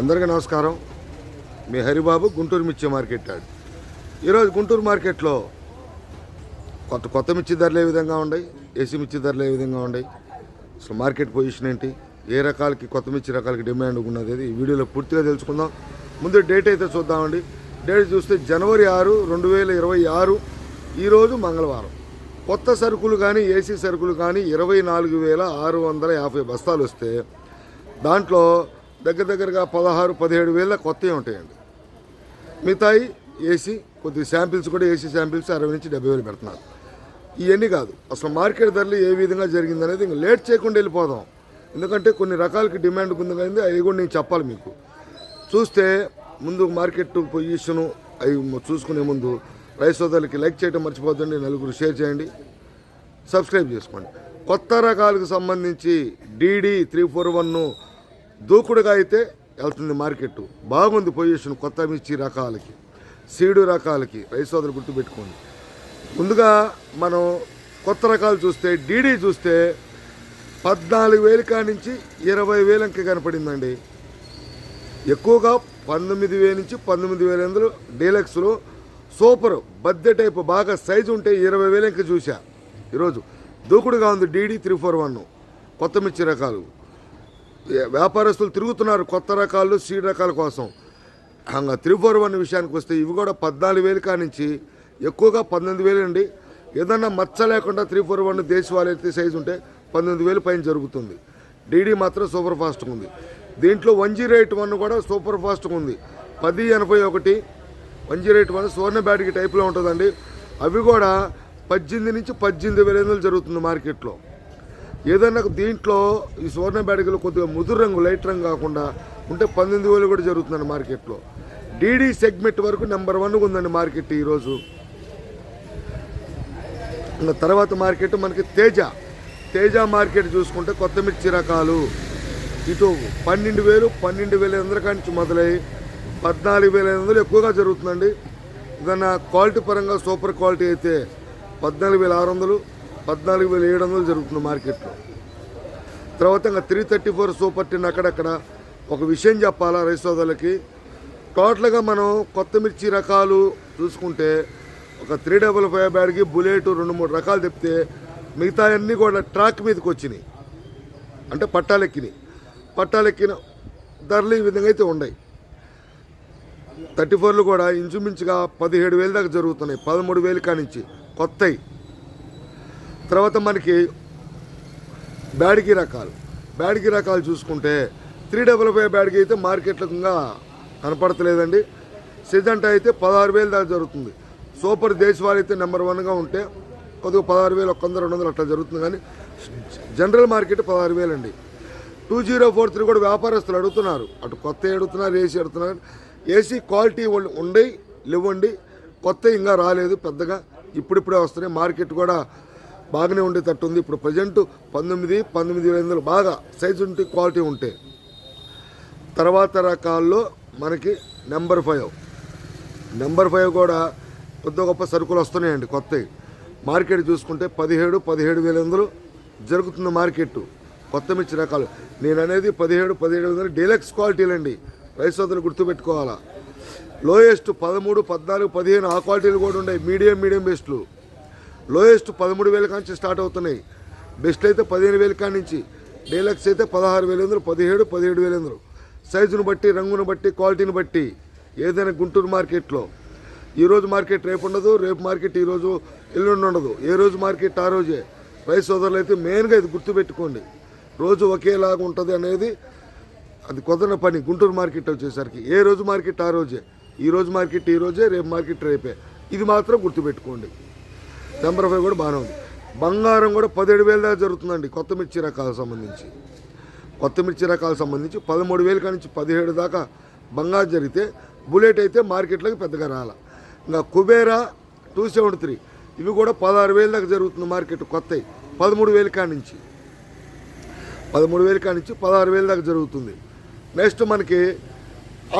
అందరికీ నమస్కారం. మీ హరిబాబు గుంటూరు మిర్చి మార్కెట్ యాడ్. ఈరోజు గుంటూరు మార్కెట్లో కొత్త కొత్త మిర్చి ధరలు ఏ విధంగా ఉన్నాయి? ఏసీ మిర్చి ధరలు ఏ విధంగా ఉన్నాయి? అసలు మార్కెట్ పొజిషన్ ఏంటి? ఏ రకాలకి కొత్త మిర్చి రకాలకి డిమాండ్ ఉన్నది? ఈ వీడియోలో పూర్తిగా తెలుసుకుందాం. ముందు డేట్ అయితే చూద్దామండి. డేట్ చూస్తే జనవరి ఆరు రెండు వేల ఇరవై ఆరు ఈరోజు మంగళవారం. కొత్త సరుకులు కానీ ఏసీ సరుకులు కానీ ఇరవై నాలుగు వేల ఆరు వందల యాభై బస్తాలు వస్తే దాంట్లో దగ్గర దగ్గరగా పదహారు పదిహేడు వేల కొత్తవి ఉంటాయండి. మిగతాయి ఏసీ కొద్ది శాంపిల్స్ కూడా ఏసీ శాంపిల్స్ అరవై నుంచి డెబ్బై వేలు పెడుతున్నారు. ఇవన్నీ కాదు అసలు మార్కెట్ ధరలు ఏ విధంగా జరిగిందనేది ఇంకా లేట్ చేయకుండా వెళ్ళిపోదాం. ఎందుకంటే కొన్ని రకాలకి డిమాండ్ ఉంది కానీ అవి కూడా నేను చెప్పాలి మీకు. చూస్తే ముందు మార్కెట్ పొజిషను అవి చూసుకునే ముందు రైస్ సోదరులకి లైక్ చేయడం మర్చిపోద్దండి నలుగురు షేర్ చేయండి. సబ్స్క్రైబ్ చేసుకోండి. కొత్త రకాలకు సంబంధించి డీడీ త్రీ ఫోర్ వన్ దూకుడుగా అయితే వెళ్తుంది మార్కెట్ బాగుంది పొజిషన్ కొత్త మిర్చి రకాలకి సీడు రకాలకి రైస్ గుర్తుపెట్టుకోండి. ముందుగా మనం కొత్త రకాలు చూస్తే డీడీ చూస్తే పద్నాలుగు వేలు నుంచి ఇరవై వేలు కనపడిందండి. ఎక్కువగా పంతొమ్మిది వేల నుంచి పంతొమ్మిది వేల ఎందులో డీలక్స్లో సూపర్ బద్దె టైప్ బాగా సైజు ఉంటే ఇరవై వేల చూసా ఈరోజు దూకుడుగా ఉంది డీడీ త్రీ ఫోర్ వన్ కొత్త మిర్చి రకాలు. వ్యాపారస్తులు తిరుగుతున్నారు కొత్త రకాలు సీడ్ రకాల కోసం. అంగా త్రీ ఫోర్ వన్ విషయానికి వస్తే ఇవి కూడా పద్నాలుగు వేలు కానించి ఎక్కువగా పంతొమ్మిది వేలు అండి. ఏదన్నా మచ్చ లేకుండా త్రీ ఫోర్ వన్ దేశవాళీ అయితే సైజు ఉంటే పంతొమ్మిది వేలు పైన జరుగుతుంది. డీడీ మాత్రం సూపర్ ఫాస్ట్గా ఉంది. దీంట్లో వన్ జీరో ఎయిట్ వన్ కూడా సూపర్ ఫాస్ట్గా ఉంది. పది ఎనభై ఒకటి. One zero eight one Suvarna battery టైప్లో ఉంటుందండి. అవి కూడా పద్దెనిమిది నుంచి పద్దెనిమిది వేల జరుగుతుంది మార్కెట్లో. ఏదన్నా దీంట్లో ఈ సువర్ణ బ్యాటరీలో కొద్దిగా ముదురు రంగు లైట్ రంగు కాకుండా ఉంటే పంతొమ్మిది వేలు కూడా జరుగుతుందండి మార్కెట్లో. డీడీ సెగ్మెంట్ వరకు నెంబర్ వన్ ఉందండి మార్కెట్ ఈరోజు. ఇంకా తర్వాత మార్కెట్ మనకి తేజ. తేజ మార్కెట్ చూసుకుంటే కొత్త మిర్చి రకాలు ఇటు పన్నెండు వేలు పన్నెండు వేల ఎనిమిది నుంచి మొదలై పద్నాలుగు వేల ఎనిమిది వందలు ఎక్కువగా జరుగుతుందండి. ఏదన్నా క్వాలిటీ పరంగా సూపర్ క్వాలిటీ అయితే పద్నాలుగు వేల ఆరు వందలు పద్నాలుగు వేల ఏడు వందలు జరుగుతుంది మార్కెట్లో. తర్వాత ఇంకా three thirty four super ten అక్కడక్కడ ఒక విషయం చెప్పాలా రైస్ సోదరులకి? టోటల్గా మనం కొత్త మిర్చి రకాలు చూసుకుంటే ఒక త్రీ డబల్ ఫైవ్ బ్యాడ్కి బుల్లెట్ రెండు మూడు రకాలు చెప్తే మిగతా అన్నీ కూడా ట్రాక్ మీదకి వచ్చినాయి. అంటే పట్టాలెక్కినాయి. పట్టాలెక్కిన ధరలు ఈ విధంగా అయితే ఉన్నాయి. థర్టీ ఫోర్లు కూడా ఇంచుమించుగా పదిహేడు వేల దాకా జరుగుతున్నాయి. పదమూడు వేలు కానించి కొత్తవి తర్వాత మనకి బ్యాడ్కి రకాలు. బ్యాడ్కి రకాలు చూసుకుంటే త్రీ డబుల్ ఫైవ్ బ్యాడ్కి అయితే మార్కెట్లో ఇంకా కనపడతలేదండి. సిజంటా అయితే పదహారు వేలు దాకా జరుగుతుంది. సూపర్ దేశవాళీ అయితే నెంబర్ వన్గా ఉంటే కొద్దిగా పదహారు వేలు ఒక్క వంద రెండు వందలు అట్లా జరుగుతుంది కానీ జనరల్ మార్కెట్ పదహారు వేలు అండి టూ జీరో ఫోర్ త్రీ కూడా వ్యాపారస్తులు అడుగుతున్నారు. అటు కొత్త అడుగుతున్నారు ఏసీ అడుగుతున్నారు ఏసీ క్వాలిటీ ఉండి లేవండి. కొత్త ఇంకా రాలేదు పెద్దగా. ఇప్పుడిప్పుడే వస్తున్నాయి. మార్కెట్ కూడా బాగానే ఉండేటట్టు ఉంది ఇప్పుడు ప్రజెంట్ పంతొమ్మిది పంతొమ్మిది వేల వందలు బాగా సైజు ఉంటే క్వాలిటీ ఉంటే. తర్వాత రకాల్లో మనకి నెంబర్ ఫైవ్ నెంబర్ ఫైవ్ కూడా కొద్ది గొప్ప సరుకులు వస్తున్నాయండి కొత్తవి. మార్కెట్ చూసుకుంటే పదిహేడు పదిహేడు వేల వందలు జరుగుతున్న మార్కెట్ కొత్త మిర్చి రకాలు. నేను అనేది పదిహేడు పదిహేడు వందలు డీలక్స్ క్వాలిటీలు అండి రైస్ వద్దలు గుర్తుపెట్టుకోవాలా. లోయెస్ట్ పదమూడు పద్నాలుగు పదిహేను ఆ క్వాలిటీలు కూడా ఉన్నాయి. మీడియం మీడియం బెస్ట్లు లోయెస్ట్ పదమూడు వేల కాంచి స్టార్ట్ అవుతున్నాయి. బెస్ట్ అయితే పదిహేను వేల కాడి నుంచి డీలక్స్ అయితే పదహారు వేల వందలు పదిహేడు పదిహేడు వేల వందలు. సైజును బట్టి రంగును బట్టి క్వాలిటీని బట్టి ఏదైనా గుంటూరు మార్కెట్లో ఈ రోజు మార్కెట్ రేపు ఉండదు రేపు మార్కెట్ ఈ రోజు ఎల్లుండి ఉండదు. ఏ రోజు మార్కెట్ ఆ రోజే. రైస్ సోదరులు అయితే మెయిన్గా ఇది గుర్తుపెట్టుకోండి. రోజు ఒకేలాగా ఉంటుంది అనేది అది కుదరని పని గుంటూరు మార్కెట్ వచ్చేసరికి. ఏ రోజు మార్కెట్ ఆ రోజే. ఈ రోజు మార్కెట్ ఈ రోజే రేపు మార్కెట్ రేపే. ఇది మాత్రం గుర్తుపెట్టుకోండి. నెంబర్ ఫైవ్ కూడా బాగానే ఉంది. బంగారం కూడా పదిహేడు వేల దాకా జరుగుతుందండి కొత్త మిర్చి రకాలకు సంబంధించి. కొత్త మిర్చి రకాలకు సంబంధించి పదమూడు వేల కానించి పదిహేడు దాకా బంగారు జరిగితే బుల్లెట్ అయితే మార్కెట్లోకి పెద్దగా రాల. ఇంకా కుబేరా టూ సెవెంటీ త్రీ ఇవి కూడా పదహారు వేల దాకా జరుగుతుంది మార్కెట్ కొత్తవి పదమూడు వేల కానించి. పదమూడు వేల కానించి పదహారు వేల దాకా జరుగుతుంది. నెక్స్ట్ మనకి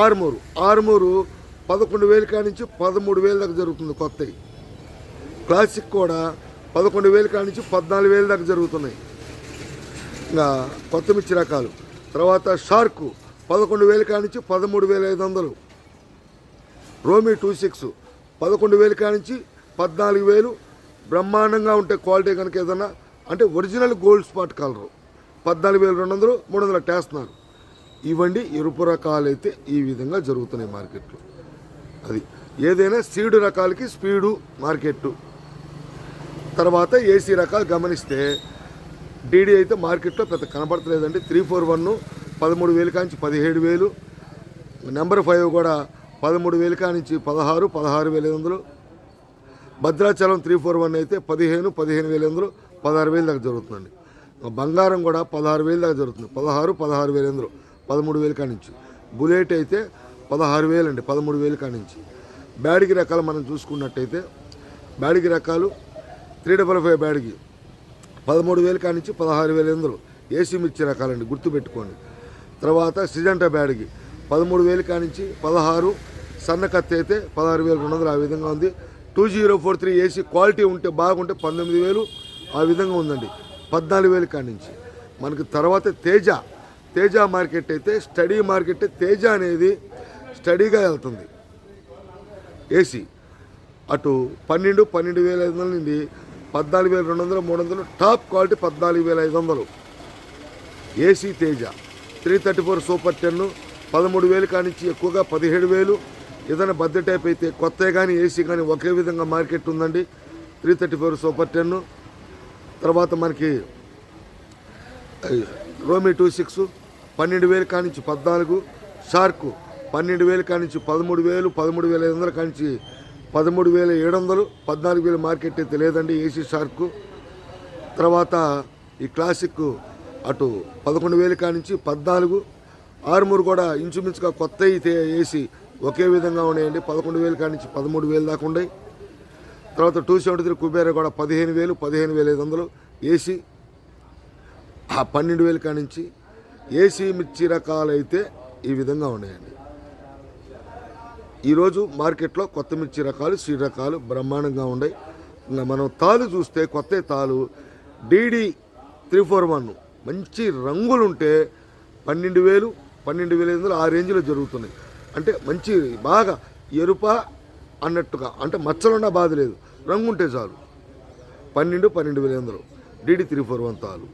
ఆరుమూరు. ఆరుమూరు పదకొండు వేల కానించి పదమూడు వేల దాకా జరుగుతుంది కొత్తవి క్లాసిక్ కూడా పదకొండు వేల కాడి నుంచి పద్నాలుగు వేల దాకా జరుగుతున్నాయి. ఇంకా కొత్త మిర్చి రకాలు. తర్వాత షార్క్ పదకొండు వేల నుంచి పదమూడు వేల ఐదు వందలు. రోమి టూ సిక్స్ పదకొండు వేల నుంచి పద్నాలుగు వేలు. బ్రహ్మాండంగా ఉంటే క్వాలిటీ కనుక ఏదన్నా అంటే ఒరిజినల్ గోల్డ్ స్పాట్ కలరు. పద్నాలుగు వేల రెండు వందలు మూడు వందలు టేస్తున్నారు ఇవ్వండి ఎరుపు రకాలు అయితే ఈ విధంగా జరుగుతున్నాయి మార్కెట్లో. అది ఏదైనా సీడు రకాలకి స్పీడు మార్కెట్టు. తర్వాత ఏసీ రకాలు గమనిస్తే డీడీ అయితే మార్కెట్లో పెద్ద కనబడతలేదండి. త్రీ ఫోర్ వన్ పదమూడు వేలు కానించి పదిహేడు వేలు. నెంబర్ ఫైవ్ కూడా పదమూడు వేలు కానించి పదహారు పదహారు వేల ఐదు వందలు. భద్రాచలం త్రీ ఫోర్ వన్ అయితే పదిహేను పదిహేను వేల వందలు. పదహారు వేలు దాకా జరుగుతుందండి. బంగారం కూడా పదహారు వేలు దాకా జరుగుతుంది. పదహారు పదహారు వేల వందలు. పదమూడు వేలు కానించి. బుల్లెట్ అయితే పదహారు వేలు అండి పదమూడు వేలు కానించి. బ్యాడిగి రకాలు మనం చూసుకున్నట్టయితే బ్యాడిగి రకాలు త్రీ డబల్ ఫైవ్ బ్యాడ్కి పదమూడు వేలు కానించి పదహారు వేల వందలు ఏసీ మిర్చి రకాలండి గుర్తుపెట్టుకోండి. తర్వాత సిజంటా బ్యాడ్కి పదమూడు వేలు కానించి పదహారు సన్న కత్తి అయితే పదహారు వేలు రెండు వందలు ఆ విధంగా ఉంది. Two zero four three AC quality ఉంటే బాగుంటే పంతొమ్మిది వేలు ఆ విధంగా ఉందండి. పద్నాలుగు వేలు కానించి. మనకి తర్వాత తేజ తేజ మార్కెట్ అయితే స్టడీ మార్కెట్ తేజ అనేది స్టడీగా వెళ్తుంది. ఏసీ అటు పన్నెండు పన్నెండు వేల ఐదు వందల నుండి పద్నాలుగు వేల రెండు వందలు మూడు వందలు టాప్ క్వాలిటీ పద్నాలుగు వేల ఐదు వందలు. AC Teja three thirty four super ten పదమూడు వేలు కానించి ఎక్కువగా పదిహేడు వేలు. ఏదైనా బద్ద టైప్ అయితే కొత్త కానీ ఏసీ కానీ ఒకే విధంగా మార్కెట్ ఉందండి. Three thirty four super ten. తర్వాత మనకి రోమి టూ సిక్స్ పన్నెండు వేలు కానించి పద్నాలుగు. షార్క్ పన్నెండు వేలు కానించి పదమూడు వేలు పదమూడు వేల ఐదు వందల కానించి పదమూడు వేల ఏడు వందలు పద్నాలుగు వేల మార్కెట్ అయితే లేదండి ఏసీ షార్క్. తర్వాత ఈ క్లాసిక్ అటు పదకొండు వేలు కానించి పద్నాలుగు ఆరుమూరు కూడా ఇంచుమించుగా కొత్త అయితే ఏసీ ఒకే విధంగా ఉన్నాయండి. పదకొండు వేలు కానించి పదమూడు వేలు దాకా ఉన్నాయి. తర్వాత టూ సెవెంటీ త్రీ కుబేర కూడా పదిహేను వేలు పదిహేను వేల ఐదు వందలు ఏసీ. ఆ పన్నెండు వేలు కానించి ఏసీ మిర్చి రకాలైతే ఈ విధంగా ఉన్నాయండి. ఈరోజు మార్కెట్లో కొత్త మిర్చి రకాలు సీడ్ రకాలు బ్రహ్మాండంగా ఉన్నాయి. మనం తాలు చూస్తే కొత్త తాలు డీడీ త్రీ ఫోర్ వన్ మంచి రంగులు ఉంటే పన్నెండు వేలు పన్నెండు వేల ఐదు వందలు ఆ రేంజ్లో జరుగుతున్నాయి. అంటే మంచి బాగా ఎరుప అన్నట్టుగా అంటే మచ్చలున్నా బాధ లేదు. రంగు ఉంటే చాలు. పన్నెండు పన్నెండు వేల ఐదు వందలు. డీడీ త్రీ ఫోర్ వన్ తాలు.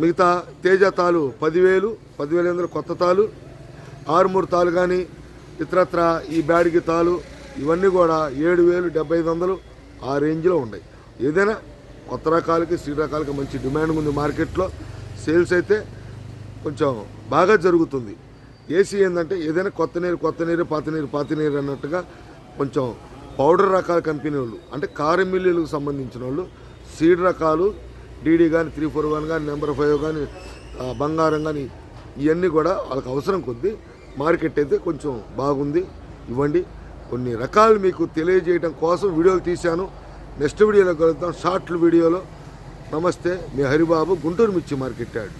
మిగతా తేజ తాలు పదివేలు పదివేల వందలు కొత్త తాలు. ఆరుమూరు తాలు కానీ ఇతరత్ర ఈ బ్యాడ్కి తాలు ఇవన్నీ కూడా ఏడు వేలు డెబ్బై ఐదు వందలు ఆ రేంజ్లో ఉన్నాయి ఏదైనా కొత్త రకాలకి సీ రకాలకి మంచి డిమాండ్ ఉంది మార్కెట్లో. సేల్స్ అయితే కొంచెం బాగా జరుగుతుంది. ఏసీ ఏంటంటే ఏదైనా కొత్త నీరు కొత్త నీరు పాత నీరు పాత నీరు అన్నట్టుగా కొంచెం పౌడర్ రకాల కంపెనీ వాళ్ళు అంటే కారు మిల్లులకు సంబంధించిన వాళ్ళు సీడ్ రకాలు డీడీ కానీ త్రీ ఫోర్ వన్ కానీ నెంబర్ ఫైవ్ కానీ బంగారం కానీ ఇవన్నీ కూడా వాళ్ళకి అవసరం కొద్దీ మార్కెట్ అయితే కొంచెం బాగుంది. ఇవ్వండి. కొన్ని రకాలు మీకు తెలియజేయడం కోసం వీడియోలు తీశాను. నెక్స్ట్ వీడియోలో కలుద్దాం. షార్ట్లు వీడియోలో. నమస్తే. మీ హరిబాబు గుంటూరు మిర్చి మార్కెట్ యాడ్.